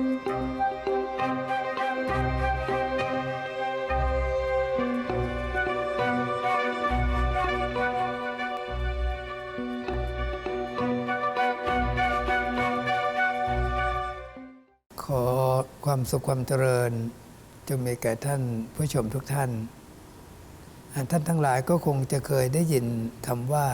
ขอความสุขความเจริญจงมีแก่ท่านผู้ชมทุกท่าน ท่านทั้งหลายก็คงจะเคยได้ยินคำว่า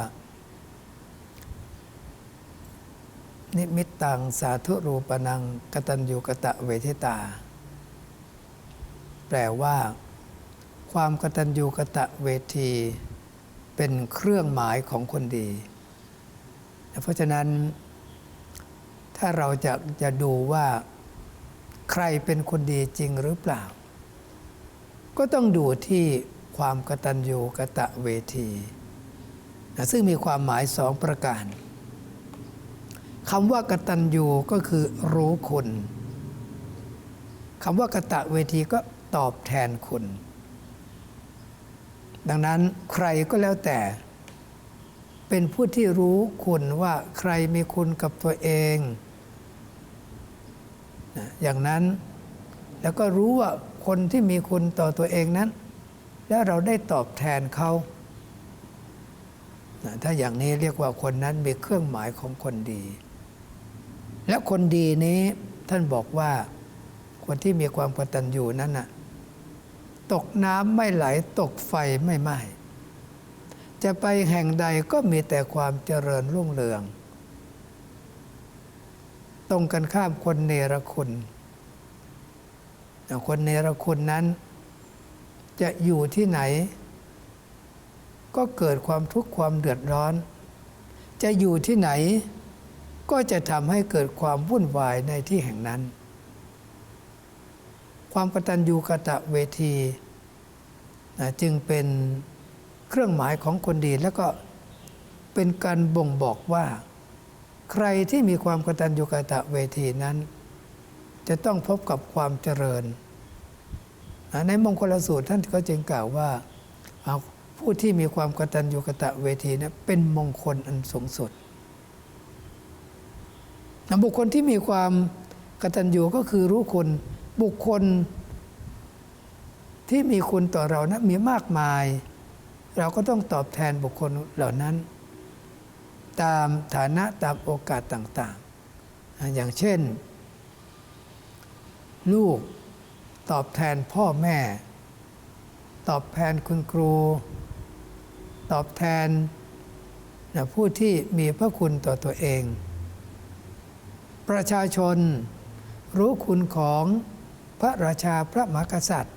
นิมิตตังสาธุรูปนังกตัญญูกะตะเวทิตา แปลว่า ความกตัญญูกะตะเวที เป็นเครื่องหมายของคนดี เพราะฉะนั้น ถ้าเราจะจะดูว่า ใครเป็นคนดีจริงหรือเปล่า ก็ต้องดูที่ความกตัญญูกะตะเวทีนะซึ่งมีความหมายสองประการ คำว่ากตัญญูก็คือรู้คุณคำว่ากะตะเวทีก็ตอบแทนคุณ ดังนั้นใครก็แล้วแต่ เป็นผู้ที่รู้คุณว่าใครมีคุณกับตัวเอง อย่างนั้นแล้วก็รู้ว่าคนที่มีคุณต่อตัวเองนั้น แล้วเราได้ตอบแทนเขาถ้าอย่างนี้เรียกว่าคนนั้นมีเครื่องหมายของคนดี และคนดีนี้ท่านบอกว่าคนที่มีความกตัญญูนั้นน่ะตกน้ำไม่ไหลตกไฟไม่ไหม้จะไปแห่งใดก็มีแต่ความเจริญรุ่งเรือง ตรงกันข้ามคนเนรคุณคนเนรคุณนั้น จะอยู่ที่ไหน ก็เกิดความทุกข์ความเดือดร้อน จะอยู่ที่ไหน ก็จะทำให้เกิดความวุ่นวายในที่แห่งนั้น ความกตัญญูกะตะเวทีนะจึงเป็นเครื่องหมายของคนดีแล้วก็เป็นการบ่งบอกว่า ใครที่มีความกตัญญูกะตะเวทีนั้น จะต้องพบกับความเจริญนะในมงคลสูตรท่านก็จึงกล่าวว่าาผู้ที่มีความกตัญญูกะตะเวทีนะเป็นมงคลอันสูงสุด นะบุคคลที่มีความกตัญญูก็คือรู้คุณบุคคลที่มีคุณต่อเรานะมีมากมาย เราก็ต้องตอบแทนบุคคลเหล่านั้น ตามฐานะตามโอกาสต่างๆ อย่างเช่น ลูกตอบแทนพ่อแม่ ตอบแทนคุณครู ตอบแทนผู้ที่มีพระคุณต่อตัวเอง ประชาชนรู้คุณของพระราชาพระมหากษัตริย์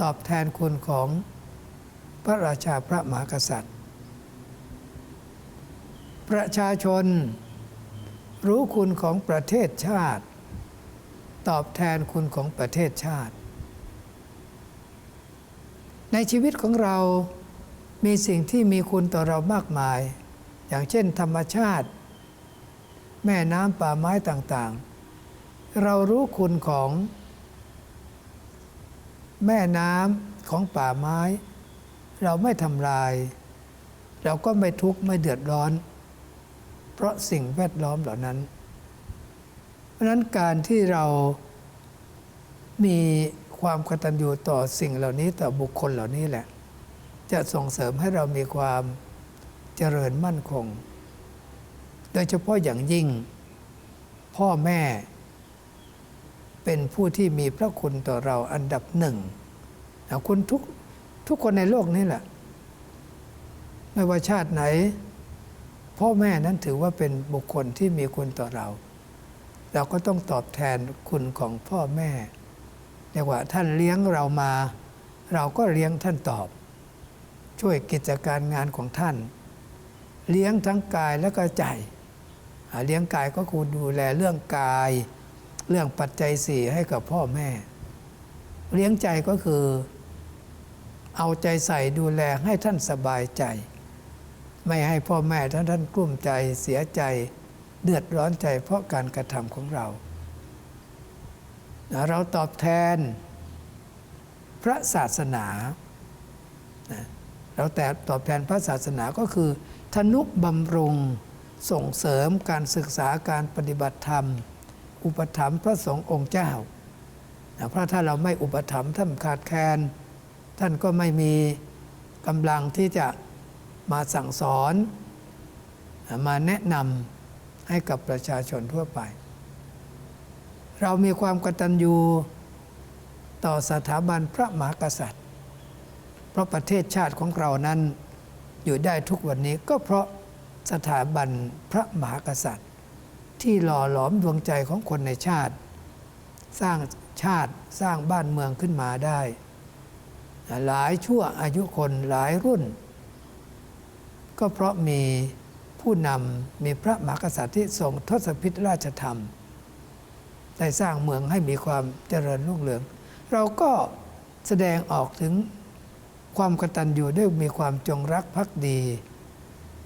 ตอบแทนคุณของพระราชาพระมหากษัตริย์ ประชาชนรู้คุณของประเทศชาติ ตอบแทนคุณของประเทศชาติ ในชีวิตของเรามีสิ่งที่มีคุณต่อเรามากมาย อย่างเช่นธรรมชาติ แม่น้ำป่าไม้ต่างๆ เรารู้คุณของแม่น้ำของป่าไม้ เราไม่ทำลาย เราก็ไม่ทุกข์ไม่เดือดร้อน เพราะสิ่งแวดล้อมเหล่านั้น เพราะนั้นการที่เรามีความกตัญญูต่อสิ่งเหล่านี้ต่อบุคคลเหล่านี้แหละ จะส่งเสริมให้เรามีความเจริญมั่นคง โดยเฉพาะอย่างยิ่ง พ่อแม่ เป็นผู้ที่มีพระคุณต่อเราอันดับหนึ่งนะคุณทุกทุกคนในโลกนี้แหละ ไม่ว่าชาติไหน พ่อแม่นั้นถือว่าเป็นบุคคลที่มีคุณต่อเรา เราก็ต้องตอบแทนคุณของพ่อแม่เรียกว่าท่านเลี้ยงเรามา เราก็เลี้ยงท่านตอบ ช่วยกิจการงานของท่าน เลี้ยงทั้งกายและก็ใจ เลี้ยงกายก็คือดูแลเรื่องกาย เรื่องปัจจัยสี่ให้กับพ่อแม่ เลี้ยงใจก็คือ เอาใจใส่ดูแลให้ท่านสบายใจ ไม่ให้พ่อแม่ท่านท่านกลุ้มใจเสียใจเดือดร้อนใจเพราะการกระทำของเรา เราตอบแทน พระศาสนา เราแต่ตอบแทนพระศาสนาก็คือธนุบำรุง ส่งเสริมการศึกษาการปฏิบัติธรรม อุปถัมภ์พระสงฆ์องค์เจ้าเพราะถ้าเราไม่อุปถัมภ์ท่านขาดแคลนท่านก็ไม่มีกำลังที่จะมาสั่งสอน มาแนะนำให้กับประชาชนทั่วไป เรามีความกตัญญูต่อสถาบันพระมหากษัตริย์ เพราะประเทศชาติของเรานั้นอยู่ได้ทุกวันนี้ก็เพราะ สถาบันพระมหากษัตริย์ ที่หล่อหลอมดวงใจของคนในชาติ สร้างชาติสร้างบ้านเมืองขึ้นมาได้ หลายชั่วอายุคนหลายรุ่น ก็เพราะมีผู้นำมีพระมหากษัตริย์ที่ทรงทศพิธราชธรรม ได้สร้างเมืองให้มีความเจริญรุ่งเรือง เราก็แสดงออกถึงความกตัญญูด้วยมีความจงรักภักดี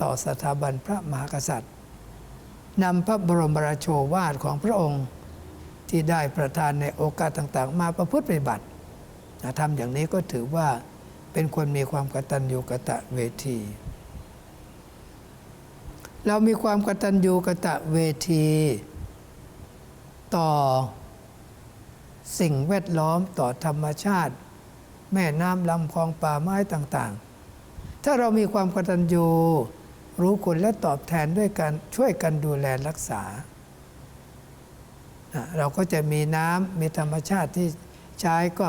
ต่อสถาบันพระมหากษัตริย์นำพระบรมราโชวาทของพระองค์ที่ได้ประทานในโอกาสต่างๆ มาประพฤติปฏิบัติทำอย่างนี้ก็ถือว่าเป็นคนมีความกตัญญูกะตะเวที เรามีความกตัญญูกะตะเวที ต่อสิ่งแวดล้อมต่อธรรมชาติ แม่น้ำลำคลองป่าไม้ต่างๆ ถ้าเรามีความกตัญญู รู้คุณและตอบแทนด้วยการช่วยกันดูแลรักษา เราก็จะมีน้ำมีธรรมชาติที่ใช้ก็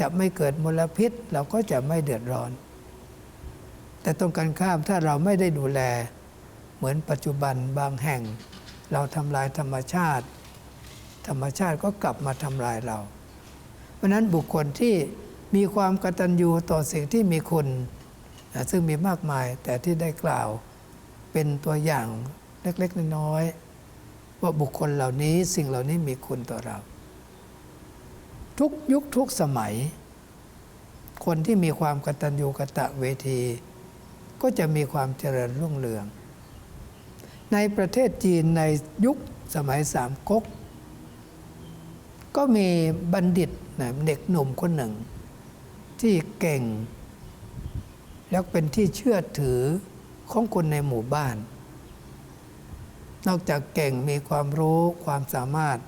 จะไม่เกิดมลพิษ เราก็จะไม่เดือดร้อน แต่ตรงกันข้ามถ้าเราไม่ได้ดูแล เหมือนปัจจุบันบางแห่ง เราทำลายธรรมชาติ ธรรมชาติก็กลับมาทำลายเรา เพราะนั้นบุคคลที่มีความกตัญญูต่อสิ่งที่มีคุณ ซึ่งมีมากมายแต่ที่ได้กล่าว เป็นตัวอย่างเล็กๆน้อยๆว่าบุคคลเหล่านี้สิ่งเหล่านี้มีคุณต่อเรา ทุกยุคทุกสมัย คนที่มีความกตัญญูกะตะเวที ก็จะมีความเจริญรุ่งเรือง ในประเทศจีนในยุคสมัยสามก๊กก็มีบัณฑิตนะเด็กหนุ่มคนหนึ่ง ที่เก่ง แล้วเป็นที่เชื่อถือ ของคนในหมู่บ้าน นอกจากเก่งมีความรู้ความสามารถ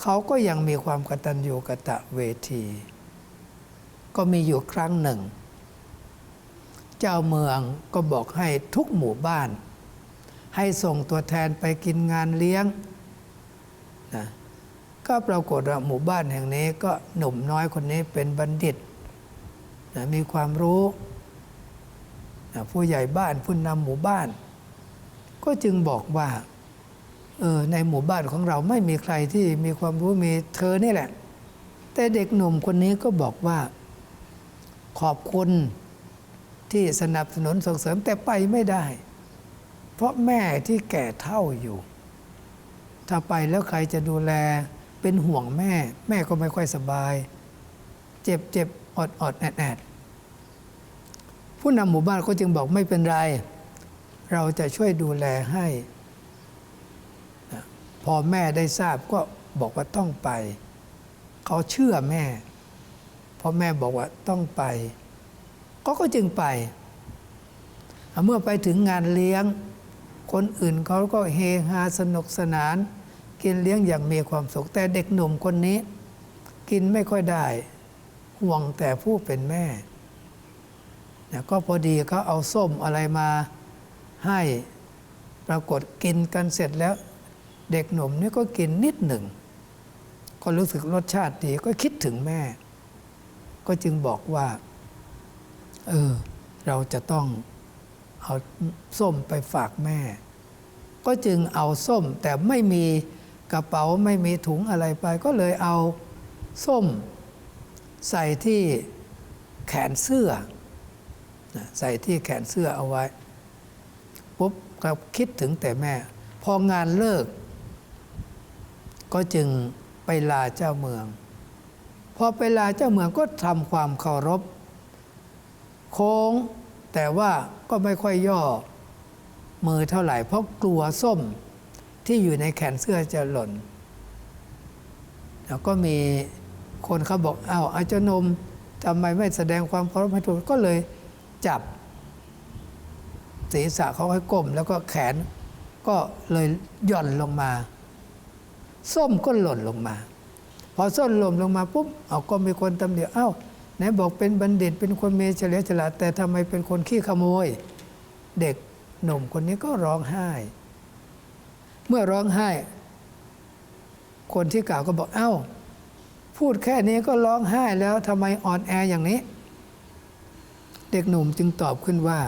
เขาก็ยังมีความกตัญญูกะตะเวที ก็มีอยู่ครั้งหนึ่ง เจ้าเมืองก็บอกให้ทุกหมู่บ้าน ให้ส่งตัวแทนไปกินงานเลี้ยงนะก็ปรากฏว่าหมู่บ้านแห่งนี้ก็หนุ่มน้อยคนนี้เป็นบัณฑิตนะมีความรู้ ผู้ใหญ่บ้านผู้นำหมู่บ้าน ก็จึงบอกว่าเออในหมู่บ้านของเราไม่มีใครที่มีความรู้มีเธอนี่แหละ แต่เด็กหนุ่มคนนี้ก็บอกว่า ขอบคุณที่สนับสนุนส่งเสริมแต่ไปไม่ได้ เพราะแม่ที่แก่เท่าอยู่ ถ้าไปแล้วใครจะดูแลเป็นห่วงแม่ แม่ก็ไม่ค่อยสบาย เจ็บเจ็บอดอดแอดแอด ผู้นำหมู่บ้านก็จึงบอกไม่เป็นไร เราจะช่วยดูแลให้ พอแม่ได้ทราบก็บอกว่าต้องไป เขาเชื่อแม่พอแม่บอกว่าต้องไป ก็ก็จึงไป เมื่อไปถึงงานเลี้ยง คนอื่นเขาก็เฮฮาสนุกสนาน กินเลี้ยงอย่างมีความสุขแต่เด็กหนุ่มคนนี้ กินไม่ค่อยได้ ห่วงแต่ผู้เป็นแม่ นะก็พอดีเขาเอาส้มอะไรมาให้ปรากฏกินกันเสร็จแล้วเด็กหนุ่มนี่ก็กินนิดหนึ่ง ก็รู้สึกรสชาติดีก็คิดถึงแม่ ก็จึงบอกว่า เออ เราจะต้องเอาส้มไปฝากแม่ ก็จึงเอาส้มแต่ไม่มีกระเป๋าไม่มีถุงอะไรไป ก็เลยเอาส้ม ใส่ที่แขนเสื้อ ใส่ที่แขนเสื้อเอาไว้ปุ๊บก็คิดถึงแต่แม่ พองานเลิก ก็จึงไปลาเจ้าเมือง พอไปลาเจ้าเมืองก็ทำความเคารพ โค้งแต่ว่าก็ไม่ค่อยย่อมือเท่าไหร่ เพราะกลัวส้มที่อยู่ในแขนเสื้อจะหล่น แล้วก็มีคนเขาบอกอ้าวอาจารย์นมทำไมไม่แสดงความเคารพให้ถูกก็เลย จับ ศีรษะเขาให้ก้ม แล้วก็แขนก็เลยหย่อนลงมา ส้มก็หล่นลงมา พอส้มหล่นลงมาปุ๊บเอาก็มีคนตำหนิเอ้าไหนบอกเป็นบัณฑิตเป็นคนมีเฉลียวฉลาดแต่ทำไมเป็นคนขี้ขโมย เด็กหนุ่มคนนี้ก็ร้องไห้ เมื่อร้องไห้ คนที่กล่าวก็บอกเอ้า พูดแค่นี้ก็ร้องไห้แล้วทำไมอ่อนแออย่างนี้ เด็กหนุ่มจึงตอบขึ้นว่า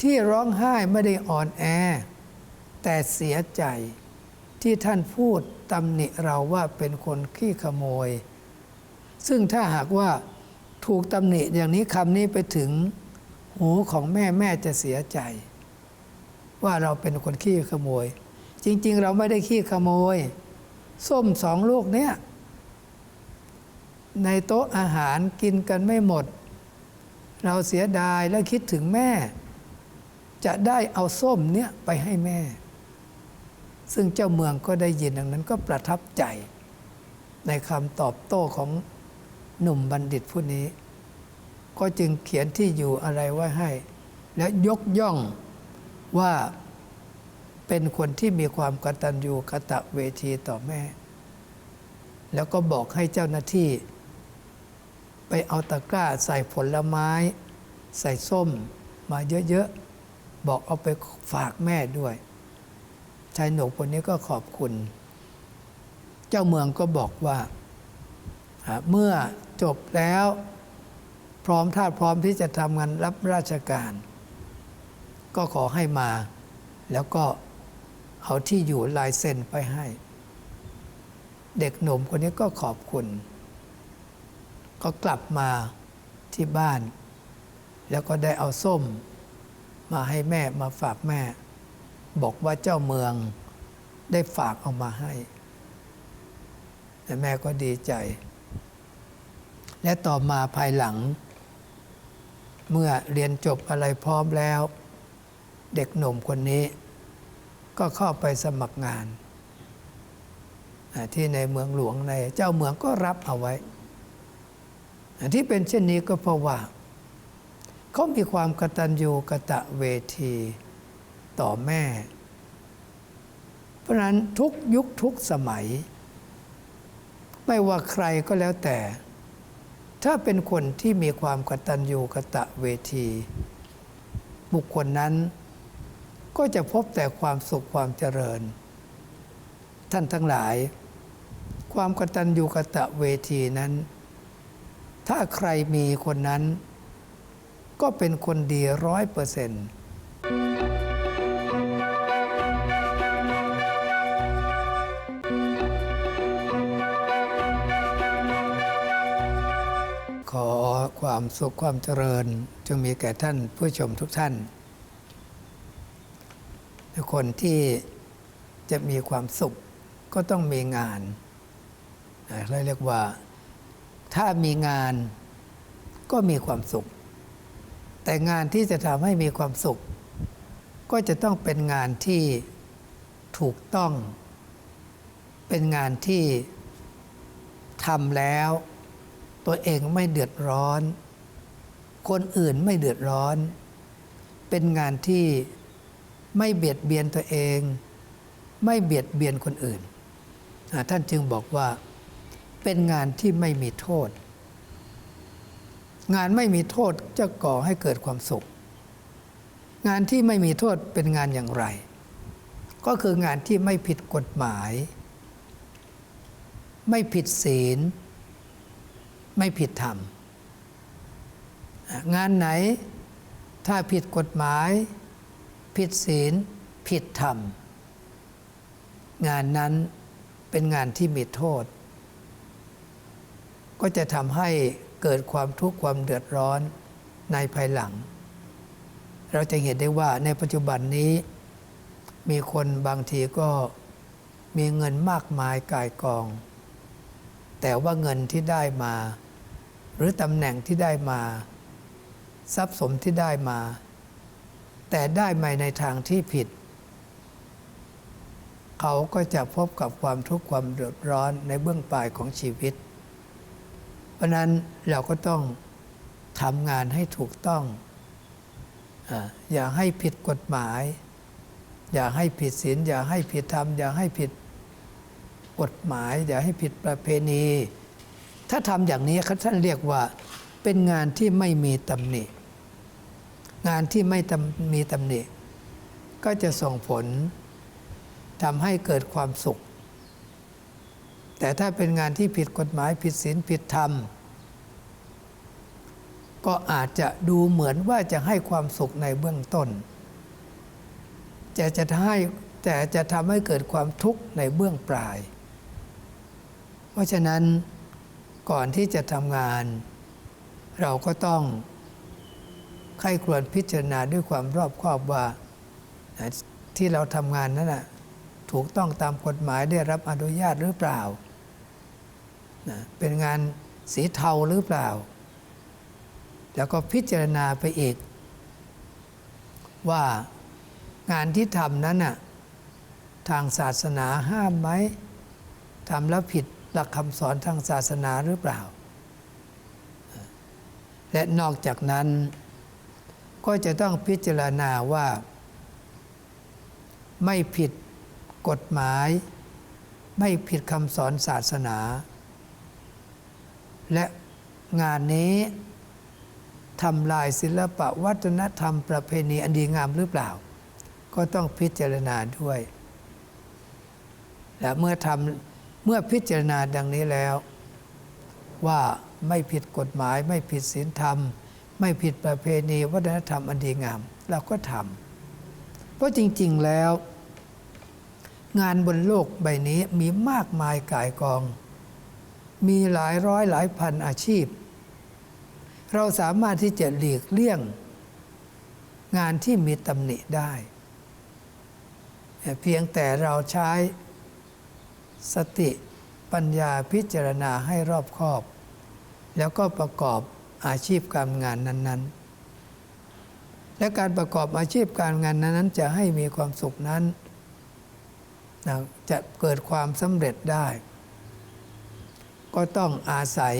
ที่ร้องไห้ไม่ได้อ่อนแอ แต่เสียใจที่ท่านพูดตำหนิเราว่าเป็นคนขี้ขโมย ซึ่งถ้าหากว่าถูกตำหนิอย่างนี้คำนี้ไปถึงหูของแม่แม่จะเสียใจ ว่าเราเป็นคนขี้ขโมย จริง ๆ เราไม่ได้ขี้ขโมย ส้มสองลูกเนี้ยในโต๊ะอาหารกินกันไม่หมด เราเสียดายและคิดถึงแม่ จะได้เอาส้มเนี้ยไปให้แม่ ซึ่งเจ้าเมืองก็ได้ยินดังนั้นก็ประทับใจ ในคำตอบโต้ของหนุ่มบัณฑิตผู้นี้ ก็จึงเขียนที่อยู่อะไรไว้ให้ และยกย่องว่าเป็นคนที่มีความกตัญญูกะตะเวทีต่อแม่ แล้วก็บอกให้เจ้าหน้าที่ เอาตะกร้าใส่ผลไม้ ใส่ส้มมาเยอะๆ บอกเอาไปฝากแม่ด้วย ชายหนุ่มคนนี้ก็ขอบคุณ เจ้าเมืองก็บอกว่าอ่า เมื่อจบแล้วพร้อมท่าพร้อมที่จะทำงานรับราชการ ก็ขอให้มา แล้วก็เอาที่อยู่ลายเซ็นไปให้ เด็กหนุ่มคนนี้ก็ขอบคุณ ก็กลับมาที่บ้าน แล้วก็ได้เอาส้ม มาให้แม่มาฝากแม่ บอกว่าเจ้าเมืองได้ฝากเอามาให้ แต่แม่ก็ดีใจ และต่อมาภายหลัง เมื่อเรียนจบอะไรพร้อมแล้ว เด็กหนุ่มคนนี้ ก็เข้าไปสมัครงาน ที่ในเมืองหลวงในเจ้าเมืองก็รับเอาไว้ ที่เป็นเช่นนี้ก็เพราะว่า เขามีความกตัญญูกะตะเวทีต่อแม่ เพราะนั้นทุกยุคทุกสมัย ไม่ว่าใครก็แล้วแต่ ถ้าเป็นคนที่มีความกตัญญูกะตะเวที บุคคลนั้น ก็จะพบแต่ความสุขความเจริญ ท่านทั้งหลาย ความกตัญญูกะตะเวทีนั้น ถ้าใครมีคนนั้น ก็เป็นคนดีร้อยเปอร์เซ็นต์ขอความสุขความเจริญ จงมีแก่ท่านผู้ชมทุกท่าน ทุกคนที่จะมีความสุขก็ต้องมีงานเราเรียกว่า ถ้ามีงานก็มีความสุข แต่งานที่จะทำให้มีความสุข ก็จะต้องเป็นงานที่ถูกต้อง เป็นงานที่ทำแล้ว ตัวเองไม่เดือดร้อน คนอื่นไม่เดือดร้อน เป็นงานที่ไม่เบียดเบียนตัวเอง ไม่เบียดเบียนคนอื่น ท่านจึงบอกว่า เป็นงานที่ไม่มีโทษ งานไม่มีโทษจะก่อให้เกิดความสุข งานที่ไม่มีโทษเป็นงานอย่างไร ก็คืองานที่ไม่ผิดกฎหมาย ไม่ผิดศีล ไม่ผิดธรรม งานไหนถ้าผิดกฎหมาย ผิดศีล ผิดธรรม งานนั้นเป็นงานที่มีโทษ ก็จะทำให้เกิดความทุกข์ความเดือดร้อนในภายหลัง เราจะเห็นได้ว่าในปัจจุบันนี้ มีคนบางทีก็มีเงินมากมายกายกอง แต่ว่าเงินที่ได้มา หรือตำแหน่งที่ได้มา ทรัพย์สมที่ได้มา แต่ได้มาในทางที่ผิด เขาก็จะพบกับความทุกข์ความเดือดร้อนในเบื้องปลายของชีวิต เพราะนั้นเราก็ต้องทำงานให้ถูกต้อง อย่าให้ผิดกฎหมาย อย่าให้ผิดศีลอย่าให้ผิดธรรม อย่าให้ผิดกฎหมาย อย่าให้ผิดประเพณี ถ้าทำอย่างนี้ครับท่านเรียกว่าเป็นงานที่ไม่มีตำหนิ งานที่ไม่มีตำหนิ ก็จะส่งผลทำให้เกิดความสุข แต่ถ้าเป็นงานที่ผิดกฎหมายผิดศีลผิดธรรม ก็อาจจะดูเหมือนว่าจะให้ความสุขในเบื้องต้นจะจะให้แต่จะทำให้เกิดความทุกข์ในเบื้องปลาย เพราะฉะนั้นก่อนที่จะทำงาน เราก็ต้องใครควรพิจารณาด้วยความรอบคอบว่าที่เราทำงานนั้นนะถูกต้องตามกฎหมายได้รับอนุญาตหรือเปล่า นะเป็นงานสีเทาหรือเปล่า แล้วก็พิจารณาไปอีก ว่างานที่ทำนั้นน่ะทางศาสนาห้ามไหมทำแล้วผิดหลักคำสอนทางศาสนาหรือเปล่า และนอกจากนั้น ก็จะต้องพิจารณาว่า ไม่ผิดกฎหมาย ไม่ผิดคำสอนศาสนา และงานนี้ทำลายศิลปะวัฒนธรรมประเพณีอันดีงามหรือเปล่า ก็ต้องพิจารณาด้วย และเมื่อทำเมื่อพิจารณาดังนี้แล้ว ว่าไม่ผิดกฎหมาย ไม่ผิดศีลธรรม ไม่ผิดประเพณีวัฒนธรรมอันดีงาม เราก็ทำเพราะจริง ๆแล้ว งานบนโลกใบนี้มีมากมายกายกอง มีหลายร้อยหลายพันอาชีพ เราสามารถที่จะหลีกเลี่ยง งานที่มีตำหนิได้ เพียงแต่เราใช้สติปัญญาพิจารณาให้รอบคอบ แล้วก็ประกอบอาชีพการงานนั้น ๆ และการประกอบอาชีพการงานนั้นๆ จะให้มีความสุขนั้น จะเกิดความสำเร็จได้ ก็ต้องอาศัย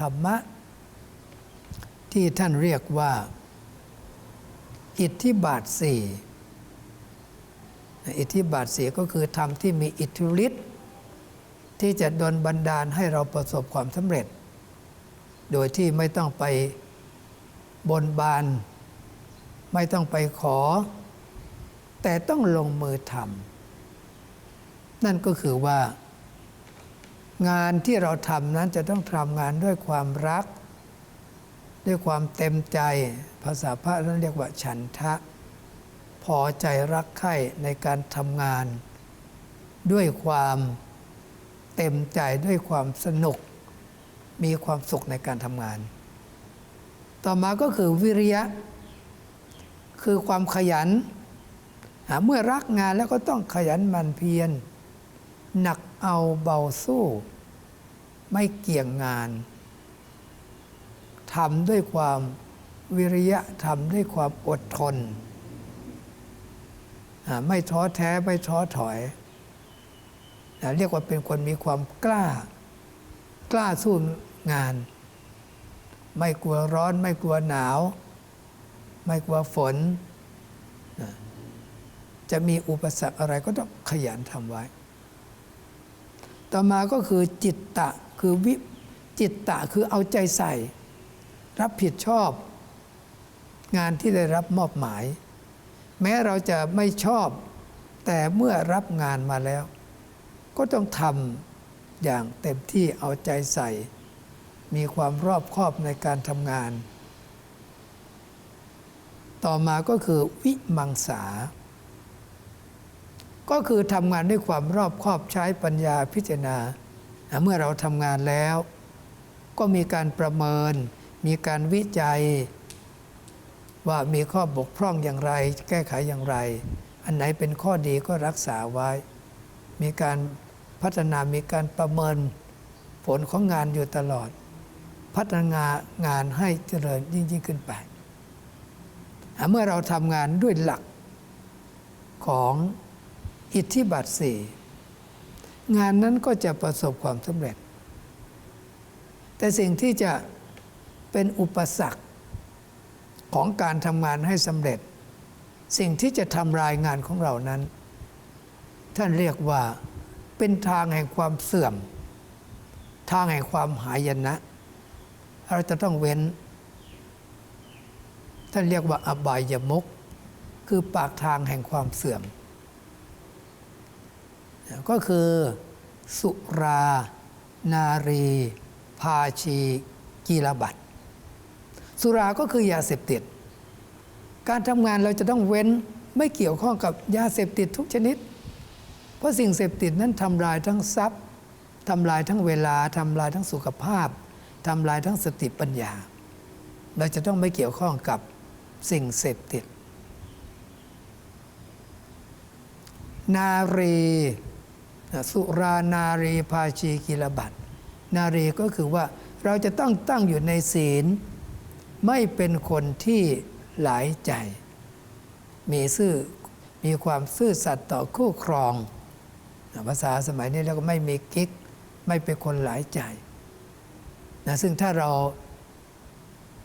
ธรรมะ ที่ท่านเรียกว่า อิทธิบาทสี่อิทธิบาทสี่ก็คือธรรมที่มีอิทธิฤทธิ์ที่จะดลบันดาลให้เราประสบความสำเร็จ โดยที่ไม่ต้องไปบนบาน ไม่ต้องไปขอ แต่ต้องลงมือทำนั่นก็คือว่า งานที่เราทำนั้นจะต้องทำงานด้วยความรัก ด้วยความเต็มใจภาษาพระนั้นเรียกว่าฉันทะ พอใจรักใคร่ในการทำงาน ด้วยความเต็มใจด้วยความสนุก มีความสุขในการทำงาน ต่อมาก็คือวิริยะ คือความขยัน เมื่อรักงานแล้วก็ต้องขยันมันเพียรหนักเอาเบาสู้ ไม่เกี่ยงงานทำด้วยความวิริยะทำด้วยความอดทน ไม่ท้อแท้ไม่ท้อถอย เรียกว่าเป็นคนมีความกล้า กล้าสู้งาน ไม่กลัวร้อน ไม่กลัวหนาว ไม่กลัวฝน จะมีอุปสรรคอะไรก็ต้องขยันทำไว้ ต่อมาก็คือจิตตะคือวิจิตตะคือเอาใจใส่ รับผิดชอบ งานที่ได้รับมอบหมาย แม้เราจะไม่ชอบ แต่เมื่อรับงานมาแล้ว ก็ต้องทำอย่างเต็มที่เอาใจใส่ มีความรอบคอบในการทำงาน ต่อมาก็คือวิมังสา ก็คือทำงานด้วยความรอบคอบใช้ปัญญาพิจารณา เมื่อเราทำงานแล้ว ก็มีการประเมิน มีการวิจัย ว่ามีข้อบกพร่องอย่างไร แก้ไขอย่างไร อันไหนเป็นข้อดีก็รักษาไว้ มีการพัฒนามีการประเมิน ผลของงานอยู่ตลอด พัฒนางานให้เจริญยิ่งยิ่งขึ้นไป เมื่อเราทำงานด้วยหลักของ อิทธิบาทสี่งานนั้นก็จะประสบความสำเร็จ แต่สิ่งที่จะเป็นอุปสรรคของการทำงานให้สำเร็จ สิ่งที่จะทำรายงานของเรานั้น ท่านเรียกว่าเป็นทางแห่งความเสื่อม ทางแห่งความหายนะ เราจะต้องเว้น ท่านเรียกว่าอบายมุกคือปากทางแห่งความเสื่อม ก็คือ สุรา นารี ภาชี กีรบัตสุราก็คือยาเสพติด การทำงานเราจะต้องเว้นไม่เกี่ยวข้องกับยาเสพติดทุกชนิด เพราะสิ่งเสพติดนั้นทำลายทั้งทรัพย์ทำลายทั้งเวลาทำลายทั้งสุขภาพทำลายทั้งสติปัญญา เราจะต้องไม่เกี่ยวข้องกับสิ่งเสพติด นารี สุรานารีภาชีกิรบัตนารีก็คือว่าเราจะต้องตั้งอยู่ในศีล ไม่เป็นคนที่หลายใจ มีซื่อมีความซื่อสัตย์ต่อคู่ครองภาษาสมัยนี้แล้วก็ไม่มีกิ๊ก ไม่เป็นคนหลายใจนะซึ่งถ้าเรา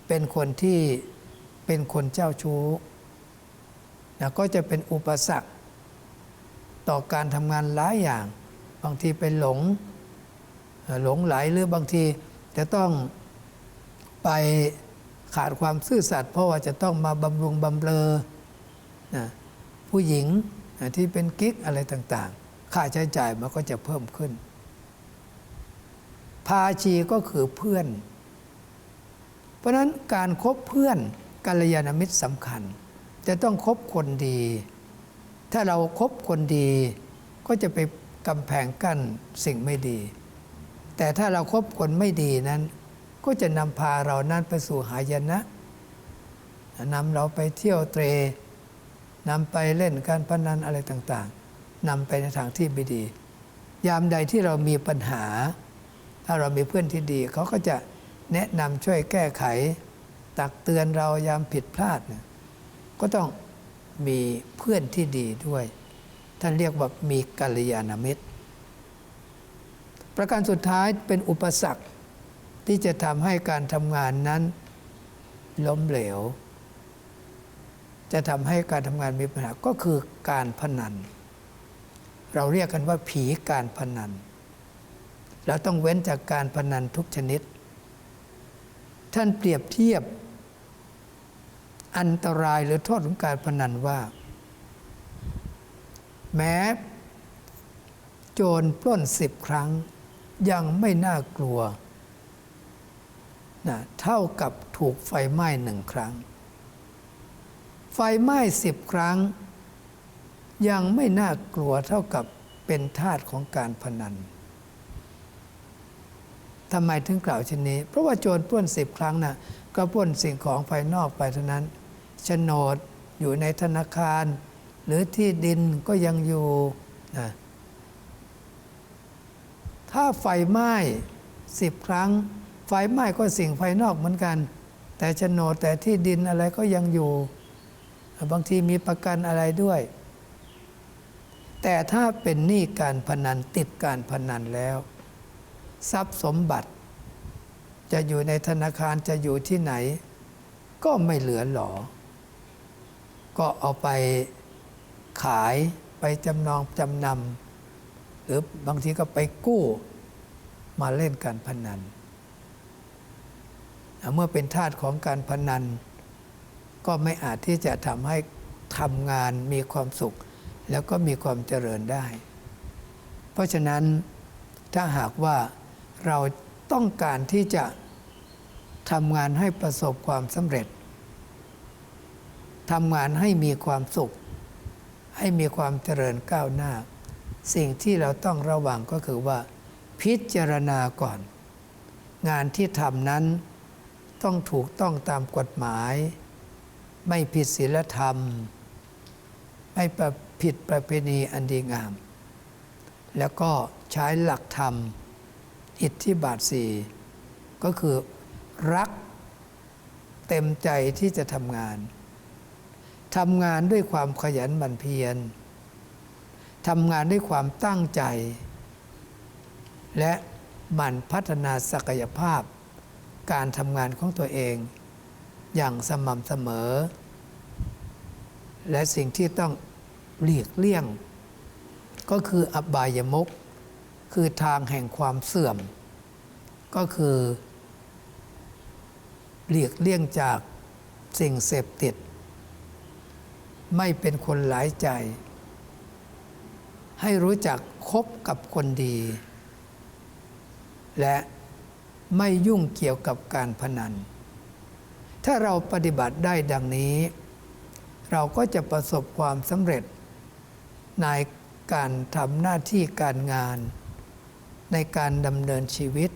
เป็นคนที่เป็นคนเจ้าชู้นะก็จะเป็นอุปสรรค ต่อการทำงานหลายอย่าง บางทีไปหลงหลงไหลหรือบางทีจะต้องไปขาดความซื่อสัตย์เพราะว่าจะต้องมาบำรุงบำเรอนะผู้หญิงนะที่เป็นกิ๊กอะไรต่างๆ ค่าใช้จ่ายมันก็จะเพิ่มขึ้นภาชีก็คือเพื่อน เพราะฉะนั้นการครบเพื่อนกัลยาณมิตรสำคัญ จะต้องคบคนดี ถ้าเราครบคนดีก็จะไป กำแพงกั้นสิ่งไม่ดี แต่ถ้าเราครบคนไม่ดีนั้น ก็จะนำพาเรานั้นไปสู่หายนะนำเราไปเที่ยวเตรนำไปเล่นการพนันอะไรต่างๆนำไปในทางที่ไม่ดี ยามใดที่เรามีปัญหา ถ้าเรามีเพื่อนที่ดี เขาก็จะแนะนำช่วยแก้ไข ตักเตือนเรายามผิดพลาด ก็ต้องมีเพื่อนที่ดีด้วย ท่านเรียกว่ามีกัลยาณมิตร ประการสุดท้ายเป็นอุปสรรคที่จะทำให้การทำงานนั้นล้มเหลว จะทำให้การทำงานมีปัญหาก็คือการพนัน เราเรียกกันว่าผีการพนัน เราต้องเว้นจากการพนันทุกชนิด ท่านเปรียบเทียบอันตรายหรือโทษของการพนันว่า แม้โจรปล้นสิบครั้ง ยังไม่น่ากลัวนะเท่ากับถูกไฟไหม้หนึ่งครั้ง ไฟไหม้สิบครั้ง ยังไม่น่ากลัวเท่ากับเป็นทาสของการพนันทำไมถึงกล่าวเช่นนี้ เพราะว่าโจรปล้นสิบครั้งนะ่ะก็ปล้นสิ่งของภายนอกไปเท่านั้นโฉนดอยู่ในธนาคาร หรือที่ดินก็ยังอยู่นะถ้าไฟไหม้สิบครั้ง ไฟไหม้ก็สิ่งภายนอกเหมือนกัน แต่โฉนดแต่ที่ดินอะไรก็ยังอยู่ บางทีมีประกันอะไรด้วย แต่ถ้าเป็นหนี้การพนันติดการพนันแล้ว ทรัพย์สมบัติ จะอยู่ในธนาคารจะอยู่ที่ไหน ก็ไม่เหลือหลอก็เอาไป ขายไปจำนองจำนำหรือบางทีก็ไปกู้มาเล่นการพนัน เมื่อเป็นทาสของการพนัน ก็ไม่อาจที่จะทำให้ทำงานมีความสุข แล้วก็มีความเจริญได้ เพราะฉะนั้นถ้าหากว่าเราต้องการที่จะทำงานให้ประสบความสำเร็จทำงานให้มีความสุข ให้มีความเจริญก้าวหน้า สิ่งที่เราต้องระวังก็คือว่า พิจารณาก่อน งานที่ทำนั้นต้องถูกต้องตามกฎหมาย ไม่ผิดศีลธรรม ไม่ผิดประเพณีอันดีงาม แล้วก็ใช้หลักธรรม อิทธิบาทสี่ก็คือรักเต็มใจที่จะทำงาน ทำงานด้วยความขยันหมั่นเพียรทำงานด้วยความตั้งใจ และหมั่นพัฒนาศักยภาพ การทำงานของตัวเอง อย่างสม่ำเสมอ และสิ่งที่ต้องหลีกเลี่ยง ก็คืออบายมุกคือทางแห่งความเสื่อม ก็คือ หลีกเลี่ยงจากสิ่งเสพติด ไม่เป็นคนหลายใจ ให้รู้จักคบกับคนดี และไม่ยุ่งเกี่ยวกับการพนัน ถ้าเราปฏิบัติได้ดังนี้ เราก็จะประสบความสำเร็จ ในการทำหน้าที่การงาน ในการดำเนินชีวิต